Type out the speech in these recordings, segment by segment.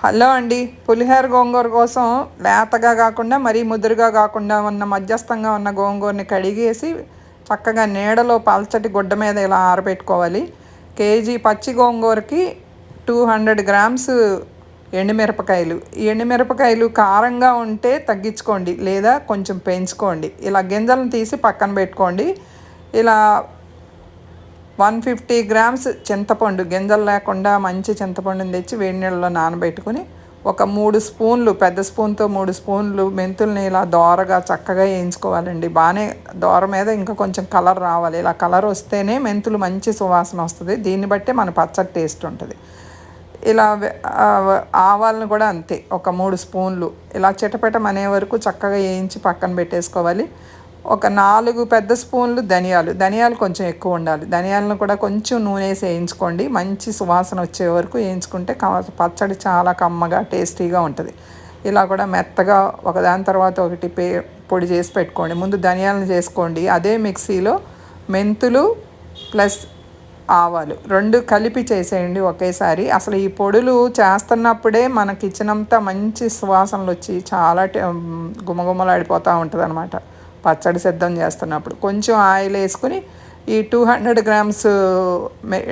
Hello అండి. పులిహేర గోంగూర కోసం లేతగా కాకుండా మరీ ముదురుగా కాకుండా ఉన్న మధ్యస్థంగా ఉన్న గోంగూరని కడిగేసి చక్కగా నీడలో పల్చటి గుడ్డ మీద ఇలా ఆరబెట్టుకోవాలి. కేజీ పచ్చి గోంగూరకి టూ హండ్రెడ్ గ్రామ్స్ ఎండుమిరపకాయలు. ఈ ఎండుమిరపకాయలు కారంగా ఉంటే తగ్గించుకోండి లేదా కొంచెం పెంచుకోండి. ఇలా గింజలను తీసి పక్కన పెట్టుకోండి. ఇలా వన్ ఫిఫ్టీ గ్రామ్స్ చింతపండు గింజలు లేకుండా మంచి చింతపండుని తెచ్చి వేడి నీళ్ళలో నానబెట్టుకుని ఒక మూడు స్పూన్లు పెద్ద స్పూన్తో మూడు స్పూన్లు మెంతుల్ని ఇలా దోరగా చక్కగా వేయించుకోవాలండి. బాగానే దోర మీద ఇంకా కొంచెం కలర్ రావాలి. ఇలా కలర్ వస్తేనే మెంతులు మంచి సువాసన వస్తుంది. దీన్ని బట్టే మన పచ్చడి టేస్ట్ ఉంటుంది. ఇలా ఆవాలను కూడా అంతే. ఒక మూడు స్పూన్లు. ఇలా చిటపెట అనే వరకు చక్కగా వేయించి పక్కన పెట్టేసుకోవాలి. ఒక నాలుగు పెద్ద స్పూన్లు ధనియాలు. ధనియాలు కొంచెం ఎక్కువ ఉండాలి. ధనియాలను కూడా కొంచెం నూనె వేసి వేయించుకోండి. మంచి సువాసన వచ్చే వరకు వేయించుకుంటే పచ్చడి చాలా కమ్మగా టేస్టీగా ఉంటుంది. ఇలా కూడా మెత్తగా ఒకదాని తర్వాత ఒకటి పే పొడి చేసి పెట్టుకోండి. ముందు ధనియాలను చేసుకోండి. అదే మిక్సీలో మెంతులు ప్లస్ ఆవాలు రెండు కలిపి చేసేయండి ఒకేసారి. అసలు ఈ పొడులు చేస్తున్నప్పుడే మన కిచెన్ అంతా మంచి సువాసనలు వచ్చి చాలా గుమగుమలాడిపోతూ ఉంటుంది అనమాట పచ్చడి సిద్ధం చేస్తున్నప్పుడు. కొంచెం ఆయిల్ వేసుకుని ఈ టూ హండ్రెడ్ గ్రామ్స్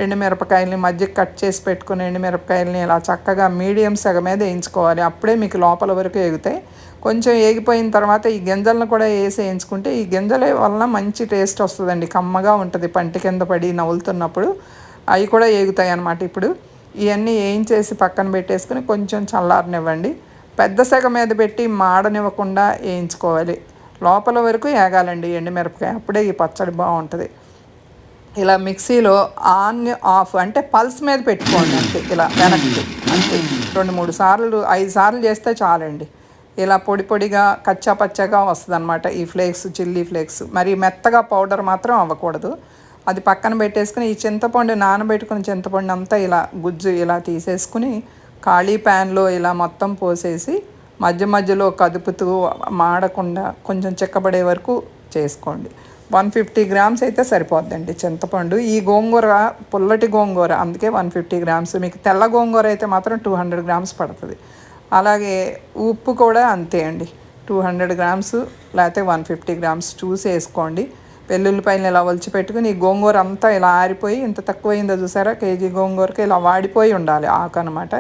ఎండుమిరపకాయలని మధ్యకి కట్ చేసి పెట్టుకుని ఎండుమిరపకాయలని ఇలా చక్కగా మీడియం సగ మీద వేయించుకోవాలి. అప్పుడే మీకు లోపల వరకు ఎగుతాయి కొంచెం ఏగిపోయిన తర్వాత ఈ గింజలను కూడా వేసి వేయించుకుంటే ఈ గింజల వలన మంచి టేస్ట్ వస్తుందండి. కమ్మగా ఉంటుంది. పంటి కింద పడి నవ్వులుతున్నప్పుడు అవి కూడా ఏగుతాయి అన్నమాట. ఇప్పుడు ఇవన్నీ వేయించేసి పక్కన పెట్టేసుకుని కొంచెం చల్లారనివ్వండి. పెద్ద సెగ మీద పెట్టి మాడనివ్వకుండా వేయించుకోవాలి. లోపల వరకు ఏగాలండి ఎండుమిరపకాయ. అప్పుడే ఈ పచ్చడి బాగుంటుంది. ఇలా మిక్సీలో ఆన్ ఆఫ్ అంటే పల్స్ మీద పెట్టుకోండి అంతే ఇలా వెనక్కి అంతే. రెండు మూడు సార్లు ఐదు సార్లు చేస్తే చాలండి. ఇలా పొడి పొడిగా కచ్చా పచ్చగా వస్తుంది అనమాట ఈ ఫ్లేక్స్ చిల్లీ ఫ్లేక్స్. మరి మెత్తగా పౌడర్ మాత్రం అవ్వకూడదు. అది పక్కన పెట్టేసుకుని ఈ చింతపండు నానబెట్టుకుని చింతపండు అంతా ఇలా గుజ్జు ఇలా తీసేసుకుని ఖాళీ ప్యాన్లో ఇలా మొత్తం పోసేసి మధ్య మధ్యలో కదుపుతూ మాడకుండా కొంచెం చిక్కబడే వరకు చేసుకోండి. వన్ ఫిఫ్టీ గ్రామ్స్ అయితే సరిపోద్దండి చింతపండు. ఈ గోంగూర పుల్లటి గోంగూర అందుకే వన్ ఫిఫ్టీ గ్రామ్స్. మీకు తెల్ల గోంగూర అయితే మాత్రం టూ హండ్రెడ్ గ్రామ్స్ పడుతుంది. అలాగే ఉప్పు కూడా అంతే అండి. టూ హండ్రెడ్ గ్రామ్స్ లేకపోతే వన్ ఫిఫ్టీ గ్రామ్స్ చూసి వేసుకోండి. వెల్లుల్లిపాయలు ఇలా ఒలిచి పెట్టుకుని ఈ గోంగూర అంతా ఇలా ఆరిపోయి ఇంత తక్కువైందో చూసారా? కేజీ గోంగూరకి ఇలా వాడిపోయి ఉండాలి ఆకు అనమాట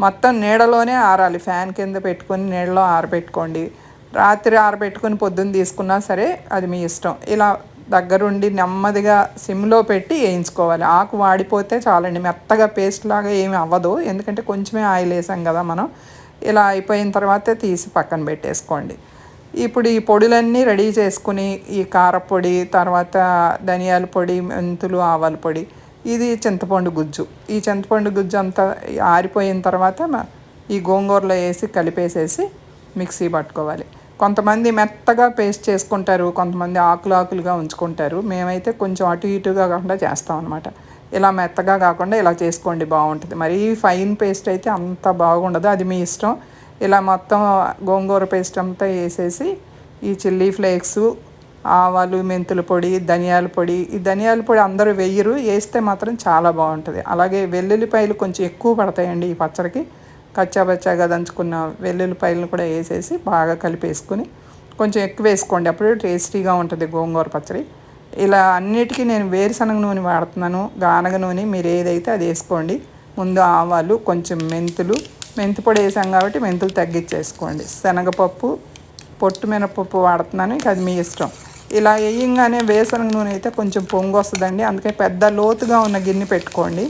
మొత్తం నీడలోనే ఆరాలి. ఫ్యాన్ కింద పెట్టుకొని నీడలో ఆరబెట్టుకోండి. రాత్రి ఆరబెట్టుకొని పొద్దున్న తీసుకున్నా సరే అది మీ ఇష్టం. ఇలా దగ్గరుండి నెమ్మదిగా సిమ్లో పెట్టి వేయించుకోవాలి. ఆకు వాడిపోతే చాలండి. మెత్తగా పేస్ట్ లాగా ఏమి అవ్వదు. ఎందుకంటే కొంచెమే ఆయిల్ వేసాం కదా మనం. ఇలా అయిపోయిన తర్వాతే తీసి పక్కన పెట్టేసుకోండి. ఇప్పుడు ఈ పొడులన్నీ రెడీ చేసుకుని ఈ కారపొడి తర్వాత ధనియాల పొడి మెంతులు ఆవాల పొడి ఇది చింతపండు గుజ్జు. ఈ చింతపండు గుజ్జు అంతా ఆరిపోయిన తర్వాత ఈ గోంగూరలో వేసి కలిపేసేసి మిక్సీ పట్టుకోవాలి. కొంతమంది మెత్తగా పేస్ట్ చేసుకుంటారు కొంతమంది ఆకులు ఆకులుగా ఉంచుకుంటారు. మేమైతే కొంచెం అటు ఇటుగా కాకుండా చేస్తాం అనమాట ఇలా మెత్తగా కాకుండా ఇలా చేసుకోండి బాగుంటుంది. మరి ఫైన్ పేస్ట్ అయితే అంత బాగుండదు అది మీ ఇష్టం. ఇలా మొత్తం గోంగూర పేస్ట్ అంతా వేసేసి ఈ చిల్లీ ఫ్లేక్స్ ఆవాలు మెంతుల పొడి ధనియాల పొడి. ఈ ధనియాల పొడి అందరూ వెయ్యరు వేస్తే మాత్రం చాలా బాగుంటుంది. అలాగే వెల్లుల్లిపాయలు కొంచెం ఎక్కువ పడతాయండి ఈ పచ్చడికి. కచ్చాబచ్చాగా దంచుకున్న వెల్లుల్లిపాయలను కూడా వేసేసి బాగా కలిపేసుకుని కొంచెం ఎక్కువ వేసుకోండి. అప్పుడు టేస్టీగా ఉంటుంది గోంగూర పచ్చడి. ఇలా అన్నిటికీ నేను వేరుశనగ నూనె వాడుతున్నాను. గానగ నూనె మీరు ఏదైతే అది వేసుకోండి. ముందు ఆవాలు కొంచెం మెంతులు. మెంతి పొడి వేసాం కాబట్టి మెంతులు తగ్గించేసుకోండి. శనగపప్పు పొట్టు మినపప్పు వాడుతున్నాను ఇక అది మీ ఇష్టం. ఇలా వేయంగానే వేసన నూనె అయితే కొంచెం పొంగు వస్తుందండి. అందుకే పెద్ద లోతుగా ఉన్న గిన్నె పెట్టుకోండి.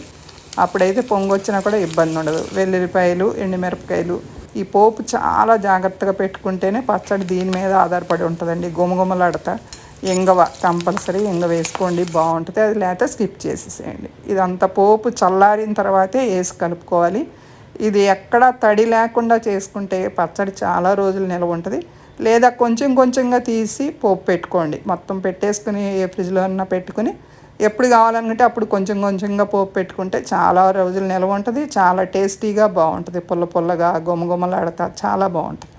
అప్పుడైతే పొంగు వచ్చినా కూడా ఇబ్బంది ఉండదు. వెల్లుల్లిపాయలు ఎండుమిరపకాయలు ఈ పోపు చాలా జాగ్రత్తగా పెట్టుకుంటేనే పచ్చడి దీని మీద ఆధారపడి ఉంటుందండి. గుమగుమలాడతా. ఎంగవ కంపల్సరీ ఎంగ వేసుకోండి బాగుంటుంది. అది లేకపోతే స్కిప్ చేసేసేయండి. ఇదంతా పోపు చల్లారిన తర్వాతే వేసి కలుపుకోవాలి. ఇది ఎక్కడా తడి లేకుండా చేసుకుంటే పచ్చడి చాలా రోజులు నిల్వ ఉంటుంది. లేదా కొంచెం కొంచెంగా తీసి పోపు పెట్టుకోండి. మొత్తం పెట్టేసుకుని ఏ ఫ్రిడ్జ్లో అన్నా పెట్టుకుని ఎప్పుడు కావాలనుకుంటే అప్పుడు కొంచెం కొంచెంగా పోపు పెట్టుకుంటే చాలా రోజులు నిల్వ ఉంటుంది చాలా టేస్టీగా బాగుంటుంది. పుల్ల పుల్లగా గుమగుమలాడతా చాలా బాగుంటుంది.